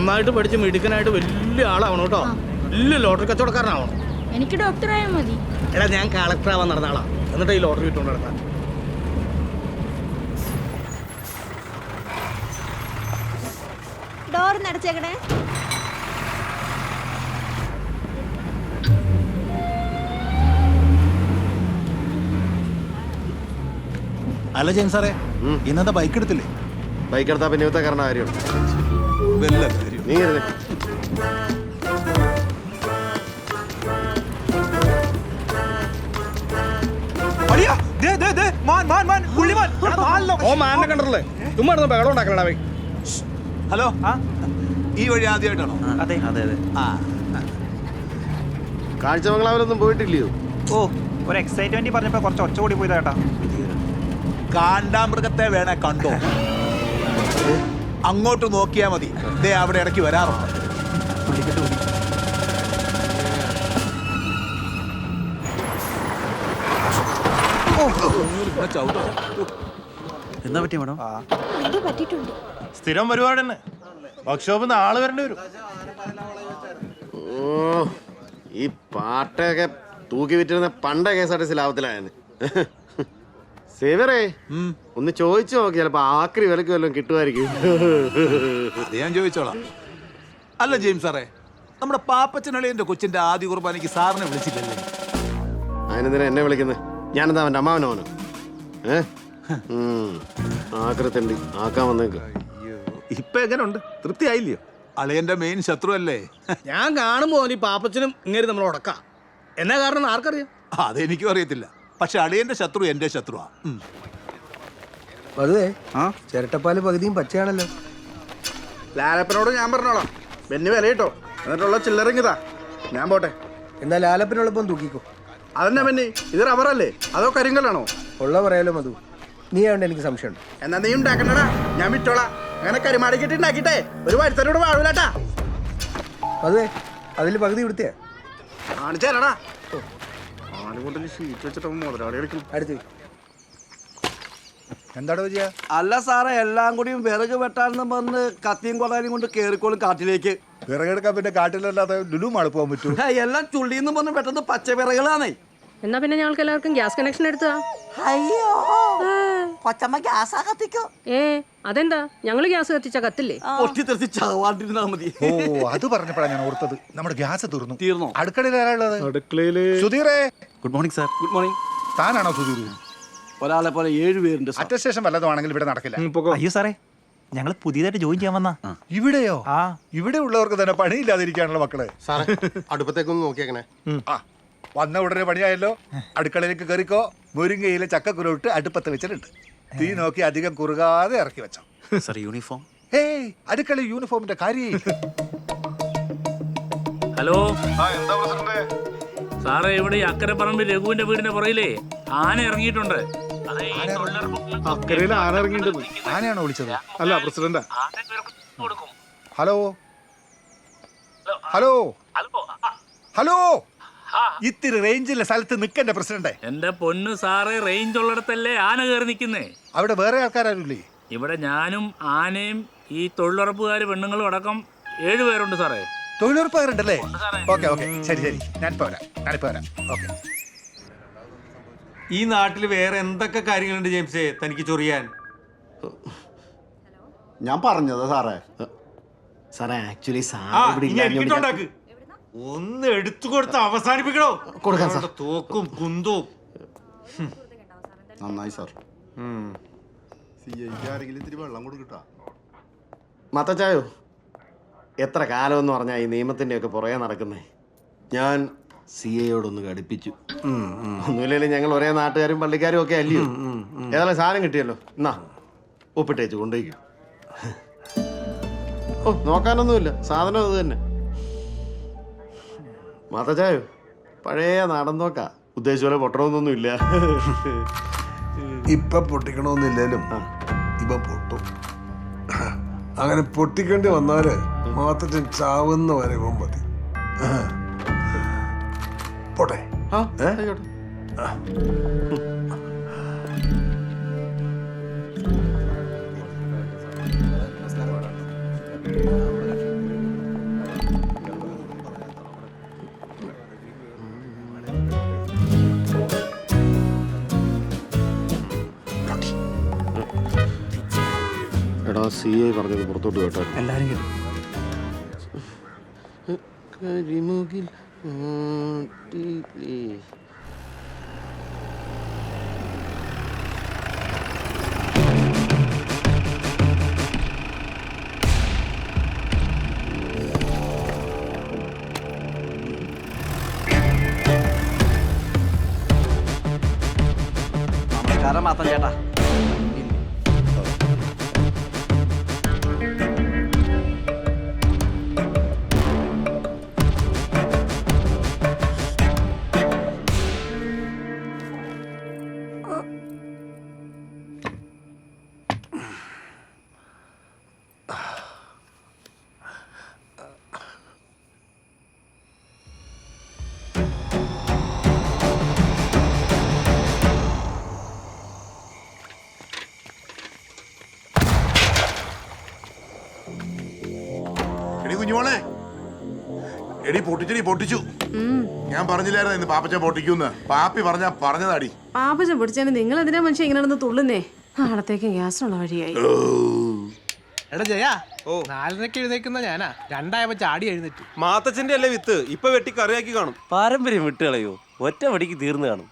നന്നായിട്ട് പഠിച്ച് മിടുക്കനായിട്ട് വലിയ ആളാവണം കേട്ടോ. വലിയ ലോട്ടറി കച്ചവടക്കാരനാവണം. എനിക്ക് ഡോക്ടറായാൽ മതി. എടാ ഞാൻ കളക്ടർ ആവാൻ നടന്ന ആളാ. എന്നിട്ട് ഈ ലോട്ടറി ഇട്ടുകൊണ്ട് നടക്കാം ഡോർ നടച്ചേക്കണേ. അല്ല ജെയിൻ സാറേ ഇന്നത്തെ ബൈക്ക് എടുത്തില്ലേ? ബൈക്ക് എടുത്താ പിന്നെ ഇവത്തെ കാരണം കാര്യമാണ് വല്ല കാര്യം നീ ദേ, ദേ, ദേ, മാൻ, മാൻ, മാൻ, പുള്ളിമാൻ. എടാ, നാലിലോ. ഓ മാനെ കണ്ടല്ലേ ബഹളം ഹലോ ഈ വഴി ആദ്യമായിട്ടാണോ? അതെ അതെ അതെ. ആ കാഴ്ചമംഗലാവിലൊന്നും പോയിട്ടില്ലയോ? ഓ ഒരു എക്സൈറ്റ്മെന്റ് പറഞ്ഞപ്പോ കുറച്ച് ഒച്ച കൂടി പോയതാ ചേട്ടാ കാണ്ടാമൃഗത്തെ വേണേ കണ്ടോ? അങ്ങോട്ട് നോക്കിയാൽ മതി. ദേ അവിടെ ഇടയ്ക്ക് വരാറുണ്ട്. എന്താ പറ്റിയ മേഡം? എന്തോ പറ്റിയിട്ടുണ്ട്. സ്ഥിരം പരിപാടി തന്നെ വർക്ക്ഷോപ്പിൽ നിന്ന് ആൾ വരേണ്ടി വരും. ഓ ഈ പാട്ടൊക്കെ തൂക്കി വിറ്റിരുന്ന പണ്ട K S R T C ലാഭത്തിലായെന്ന് സേവറേ ഒന്ന് ചോദിച്ചു നോക്കി ചിലപ്പോ ആക്രി വിലക്ക് വല്ലതും കിട്ടുമായിരിക്കും. അത് ഞാൻ ചോദിച്ചോളാം. അല്ല ജെയിംസ് സാറേ നമ്മുടെ പാപ്പച്ചനളിയന്റെ കൊച്ചിന്റെ ആദ്യ കുർബാനയ്ക്ക് സാറിനെ വിളിച്ചില്ലല്ലേ? അതിനെന്തിനാ എന്നെ വിളിക്കുന്നത് ഞാനെന്താ അവന്റെ അമ്മാവനോനോ ഏ. ആക്രത്തുണ്ട് ആക്കാൻ വന്നേക്ക്. ഇപ്പൊ എങ്ങനെയുണ്ട് തൃപ്തിയായില്ലയോ? അളിയന്റെ മെയിൻ ശത്രു അല്ലേ ഞാൻ കാണുമ്പോ ഈ പാപ്പച്ചനും ഇങ്ങനെ നമ്മൾ ഉടക്കാം. എന്നാ കാരണം ആർക്കറിയാം? അതെനിക്കും അറിയത്തില്ല. പക്ഷെ അളിയന്റെ ശത്രു എന്റെ ശത്രുവാ. ഉം. ആ? ചിരട്ടപ്പാൽ പകുതിയും പച്ചയാണല്ലോ. ലാലപ്പനോട് ഞാൻ പറഞ്ഞോളാം. ബെന്നി വില കിട്ടോ എന്നിട്ടുള്ള ചില്ലറിങ്ങിതാ ഞാൻ പോട്ടെ. എന്നാ ലാലപ്പനോട് ഇപ്പം തൂക്കിക്കോ. അതന്നെ ബെന്നി ഇത് റബ്ബറല്ലേ? അതോ കരിങ്കല്ലാണോ? ഉള്ള പറയാലോ മധു. നീ ആവണ്ട എനിക്ക് സംശയമുണ്ട്. എന്നാ നീ ഉണ്ടാക്കണ്ടടാ. ഞാൻ വിറ്റോളാം. അങ്ങനെ കരിമാടിക്കിട്ട് കെട്ടി ഉണ്ടാക്കിട്ടെ ഒരു വരുത്തനോട് വാഴൂലട്ടാ. അതെ അതിൽ പകുതി കൊടുത്തേ കാണിച്ചാലടാ ആലുകൊണ്ടിൽ ഷീറ്റ് വെച്ചിട്ട് മുതലാളി കളിക്കും അടുത്ത് എന്താടോ വിജയ? അല്ല സാറേ എല്ലാം കൂടിയും വിറക് വെട്ടാനെന്ന് പറഞ്ഞ് കത്തിയും കൊള്ളാനും കൊണ്ട് കേറിക്കോളും കാട്ടിലേക്ക്. വിറകെടുക്കാൻ പിന്നെ കാട്ടിലല്ലാതെ ലുലു മാൾ പോകാൻ പറ്റൂ എല്ലാം ചുള്ളിന്ന് പറഞ്ഞ് പെട്ടെന്ന് പച്ച വിറകളാണേ എന്നാ പിന്നെ ഞങ്ങൾക്ക് എല്ലാവർക്കും ഗ്യാസ് കണക്ഷൻ എടുത്താ അയ്യോ കൊച്ചമ്മ ഗ്യാസ് കത്തിക്കോ? ഏ അതെന്താ? ഞങ്ങൾ ഗ്യാസ് കത്തിച്ച കത്തില്ലേ? പൊട്ടി തെറിച്ച് ചാവാണ്ടിരുന്നാ മതി. ഓ അത് പറഞ്ഞപ്പോഴാണ് ഞാൻ ഓർത്തത്. നമ്മുടെ ഗ്യാസ് തീർന്നു. തീർന്നു? അടുക്കളയിൽ ആരാളുള്ളത് അടുക്കളയിൽ സുധീറേ. Good morning sir good morning താനാണോ Sudheer? ഒരാളെ പോലെ ഏഴ് പേരുണ്ട് സാർ അറ്റസ്റ്റേഷൻ വല്ലതുമാണെങ്കിൽ ഇവിടെ നടക്കില്ല. അയ്യോ സാറേ. ഞങ്ങൾ പുതിയതായിട്ട് ജോയിൻ ചെയ്യാൻ വന്നാ. ഇവിടെയോ? ആ. ഇവിടെ ഉള്ളവർക്ക് തന്നെ പണിയില്ലാതിരിക്കാണല്ലോ മക്കളെ. സാറേ അടുപ്പത്തേക്കൊന്ന് നോക്കിയേക്കണേ. ആ വന്ന ഉടനെ പണിയായല്ലോ. അടുക്കളയിലേക്ക് കയറിക്കോ മുരിങ്ങയിലെ ചക്കക്കുരുട്ട് അടുപ്പത്ത് വെച്ചിട്ടുണ്ട്. തീ നോക്കി അധികം കുറുകാതെ ഇറക്കി വെച്ചോ. സാർ യൂണിഫോം ഏയ് അടുക്കള യൂണിഫോമിന്റെ കാര്യം ഹലോ സാറേ ഇവിടെ ഈ അക്കരപ്പറമ്പിൽ രഘുവിന്റെ വീടിന്റെ പുറയിലേ ആന ഇറങ്ങിയിട്ടുണ്ട്. അക്കരയിൽ ആന ഇറങ്ങിയിട്ടുണ്ട്. ആനയാണോ വിളിച്ചത്? അല്ല പ്രസിഡന്റാ. ഹലോ? Hello hello? ഹലോ ഇത്തിരി റേഞ്ചിലെ സ്ഥലത്ത് നിൽക്കണ്ട പ്രസിഡന്റ്? എന്റെ പൊന്ന് സാറേ റേഞ്ച് ഉള്ളിടത്തല്ലേ ആന കയറി നിൽക്കുന്നേ? അവിടെ വേറെ ആൾക്കാരല്ലേ ഇവിടെ ഞാനും ആനയും ഈ തൊഴിലുറപ്പുകാർ പെണ്ണുങ്ങളും അടക്കം ഏഴുപേരുണ്ട് സാറേ. തൊഴിലുറപ്പുകാരുണ്ടല്ലേ? Okay okay. ശരി ശരി. ഞാൻ വരാം. ഞാനിപ്പോ വരാം. ഓക്കെ. ഈ നാട്ടിൽ വേറെ എന്തൊക്കെ കാര്യങ്ങളുണ്ട് ജെയിംസേ? തനിക്ക് ചൊറിയാൻ. ഞാൻ പറഞ്ഞതാ സാറേ. സാറേ ആക്ച്വലി സാർ എനിക്കുണ്ടാക്ക് ഒന്ന് എടുത്തു കൊടുത്ത് അവസാനിപ്പിക്കണോ? കൊടുക്കാം, അവരുടെ തോക്കും കുന്തവും. നന്നായി സാർ. മത്തച്ചായോ? എത്ര കാലമെന്ന് പറഞ്ഞാൽ ഈ നിയമത്തിന്റെ ഒക്കെ പുറകെ നടക്കുന്നേ? ഞാൻ സി എയോടൊന്ന് ഘടിപ്പിച്ചു ഒന്നുമില്ലെങ്കിലും ഞങ്ങൾ ഒരേ നാട്ടുകാരും പള്ളിക്കാരും ഒക്കെ അല്ലയോ? ഏതായാലും സാധനം കിട്ടിയല്ലോ. എന്നാ ഒപ്പിട്ടേച്ച് കൊണ്ടുപോയിക്കും. ഓ നോക്കാനൊന്നുമില്ല. സാധനം അത് തന്നെ. മാത്തച്ചായോ പഴയ നാടൻ നോക്കാ ഉദ്ദേശിച്ച പോലെ പൊട്ടണമെന്നൊന്നും ഇല്ല ഇപ്പൊ പൊട്ടിക്കണമെന്നില്ലേലും ഇപ്പൊ പൊട്ടും. അങ്ങനെ പൊട്ടിക്കേണ്ടി വന്നാൽ മാത്തച്ഛൻ ചാവുന്ന വരെ മതി. പോട്ടെ. എടാ സി ഐ പറഞ്ഞത് പുറത്തോട്ട് കേട്ടോ. എല്ലാരും കേട്ടു. Kari mugil Pilih Karena mata jatah. കുഞ്ഞുമോളെ എടി പൊട്ടിച്ചടി പൊട്ടിച്ചു. ഞാൻ പറഞ്ഞില്ലായിരുന്നു ഇന്ന് പാപ്പച്ച പൊട്ടിക്കൂന്ന് പാപ്പി പറഞ്ഞ പറഞ്ഞതാടി. പാപ്പച്ച പൊട്ടിച്ചു നിങ്ങൾ എന്തിനാ മനുഷ്യൻ ഇങ്ങനെ നടന്ന് തുള്ളുന്നേ? ഗ്യാസ് ഉള്ള വഴിയായി. എടാ ജയാ ഓ. നാലരക്ക് എഴുന്നേക്കുന്ന ഞാനാ. രണ്ടായപ്പോ ചാടി എഴുന്നേറ്റ്. മാത്തച്ഛന്റെ അല്ലേ വിത്ത്? ഇപ്പൊ വെട്ടി കറിയാക്കി കാണും. പാരമ്പര്യം വിട്ടുകളയോ ഒറ്റ വടിക്ക് തീർന്നു കാണും.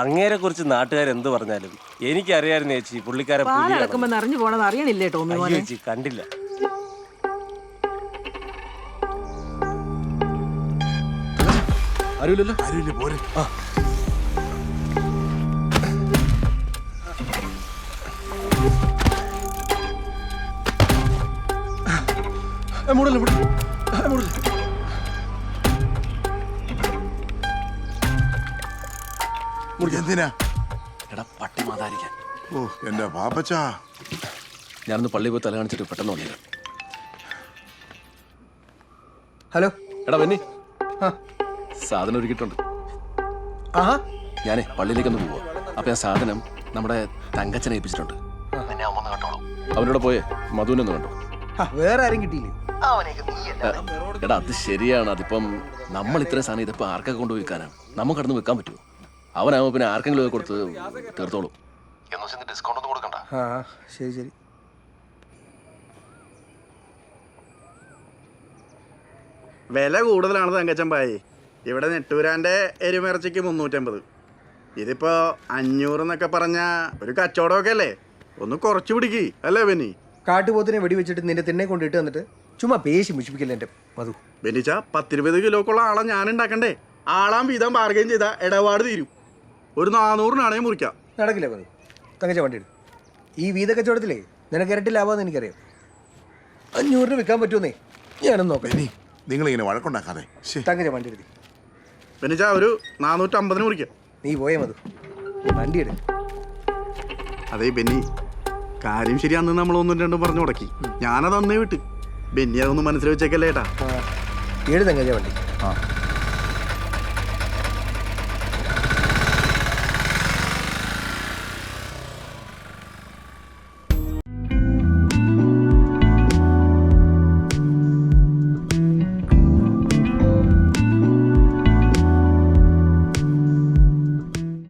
അങ്ങേരെ കുറിച്ച് നാട്ടുകാർ എന്ത് പറഞ്ഞാലും എനിക്കറിയായിരുന്നു ചേച്ചി പുള്ളിക്കാരെ പാലളക്കുമ്പോ നിറഞ്ഞു പോണത് അറിയണില്ലേ ടോമി ചേച്ചി കണ്ടില്ല. അറിയില്ലല്ലോ ആരുമില്ല പോരെ. മൂടല്ലേ മൂടല്ലേ എന്തിനാ? എടാ പട്ടി മാതാരിക്കാൻ. ഓ എന്റെ പാപ്പച്ചാ ഞാനൊന്ന് പള്ളി പോയി തല കാണിച്ചിട്ട് പെട്ടെന്ന് വന്നില്ല ഹലോ. എടാ ബെന്നി. സാധനം ഒരുക്കിയിട്ടുണ്ട്. ആ? ഞാനേ പള്ളിയിലേക്കൊന്ന് പോവാ. അപ്പൊ ആ സാധനം നമ്മുടെ തങ്കച്ചനെ ഏൽപ്പിച്ചിട്ടുണ്ട്. അവനോട് പോയേ മധുവിനൊന്ന് കണ്ടു? വേറെ ആരും കിട്ടിയില്ലേ? എടാ അത് ശരിയാണ്. അതിപ്പം നമ്മൾ ഇത്രയും സാധനം ഇതിപ്പോ ആർക്കൊക്കെ കൊണ്ട് വിൽക്കാനാണ്? നമുക്ക് കടന്ന് വിൽക്കാൻ പറ്റുമോ അവനാവുമ്പോ പിന്നെ ആർക്കെങ്കിലും ഒക്കെ കൊടുത്ത് തീർത്തോളൂ. ഡിസ്കൗണ്ട് ഒന്നും കൊടുക്കണ്ട. ആ ശരി ശരി. വില കൂടുതലാണ് തങ്കച്ചൻ തങ്കച്ചമ്പായി? ഇവിടെ നെട്ടൂരാന്റെ എരുമിറച്ചിക്ക് മുന്നൂറ്റമ്പത്. ഇതിപ്പോൾ അഞ്ഞൂറ് എന്നൊക്കെ പറഞ്ഞ ഒരു കച്ചവടമൊക്കെ അല്ലേ? ഒന്ന് കുറച്ച് പിടിക്ക് അല്ലേ ബെന്നി? കാട്ടുപോത്തിനെ വെടിവെച്ചിട്ട് നിന്റെ തിന്നെ കൊണ്ടിട്ട് വന്നിട്ട് തന്നിട്ട് ചുമ്മാ പേശി മുഷിപ്പിക്കില്ല എന്റെ മധു. ബെന്നിച്ച പത്തിരുപത് കിലോക്കുള്ള ആളെ ഞാൻ ഉണ്ടാക്കണ്ടേ? ആളാം വീതം ബാർഗൈൻ ചെയ്ത ഇടപാട് തീരും. ഒരു നാനൂറിനാണേ മുറിക്കാം. നടക്കില്ല മധു? തങ്കച്ച വണ്ടി എടുക്കും ഈ വീത കച്ചവടത്തിലേ നിനക്ക് ഇരട്ടി ലാഭമെന്ന് എനിക്കറിയാം. അഞ്ഞൂറിന് വിൽക്കാൻ പറ്റുമെന്നേ ഞാനൊന്നും നോക്കാം. നിങ്ങൾ നിങ്ങളിങ്ങനെ വഴക്കുണ്ടാക്കാതെ. തങ്ങച്ച തങ്കച്ച വണ്ടി എടുത്തി. ബെന്നിച്ച ഒരു നാനൂറ്റമ്പതിന് കുറിക്കാം നീ പോയേ മതു. വണ്ടി എടു അതേ ബെന്നി കാര്യം ശരി അന്ന് നമ്മൾ ഒന്നും രണ്ടും പറഞ്ഞു മുടക്കി. ഞാനത് അന്നേ വിട്ട്. ബെന്നി അതൊന്നും മനസ്സിൽ വെച്ചേക്കല്ലേട്ടാ ഏഴ് വണ്ടി.